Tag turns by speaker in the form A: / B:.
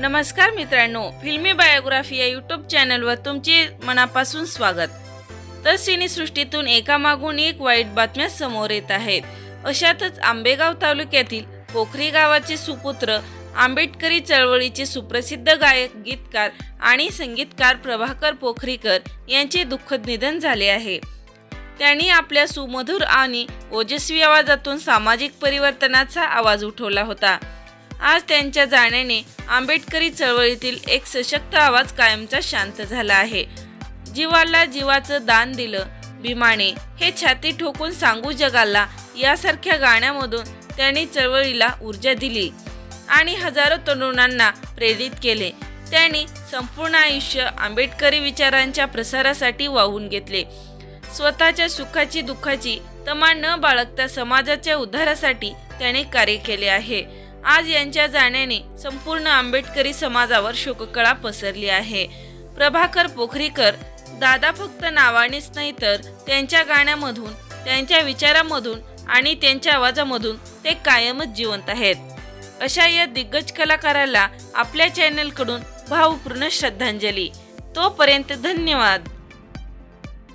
A: नमस्कार मित्रांनो फिल्मी बायोग्राफी या यूट्यूब चॅनलवर तुमचे मनापासून स्वागत. तर सिनेसृष्टीतून एकामागून एक वाईट बातम्या समोर येत आहेत. अशातच आंबेगाव तालुक्यातील पोखरी गावाचे सुपुत्र आंबेडकरी चळवळीचे सुप्रसिद्ध गायक गीतकार आणि संगीतकार प्रभाकर पोखरीकर यांचे दुःखद निधन झाले आहे. त्यांनी आपल्या सुमधुर आणि ओजस्वी आवाजातून सामाजिक परिवर्तनाचा आवाज उठवला होता. आज त्यांच्या जाण्याने आंबेडकरी चळवळीतील एक सशक्त आवाज कायमचा शांत झाला आहे. जीवाला जीवाचं दान दिलं भीमाने हे छाती ठोकून सांगू जगाला यासारख्या गाण्यामधून त्यांनी चळवळीला ऊर्जा दिली आणि हजारो तरुणांना प्रेरित केले. त्यांनी संपूर्ण आयुष्य आंबेडकरी विचारांच्या प्रसारासाठी वाहून घेतले. स्वतःच्या सुखाची दुःखाची तमा न बाळगता समाजाच्या उद्धारासाठी त्याने कार्य केले आहे. आज यांच्या जाण्याने संपूर्ण आंबेडकरी समाजावर शोककळा पसरली आहे. प्रभाकर पोखरीकर दादा फक्त नावानेच नाही तर त्यांच्या गाण्यामधून त्यांच्या विचारामधून आणि त्यांच्या आवाजामधून ते कायमच जिवंत आहेत. अशा या दिग्गज कलाकाराला आपल्या चॅनलकडून भावपूर्ण श्रद्धांजली. तोपर्यंत धन्यवाद.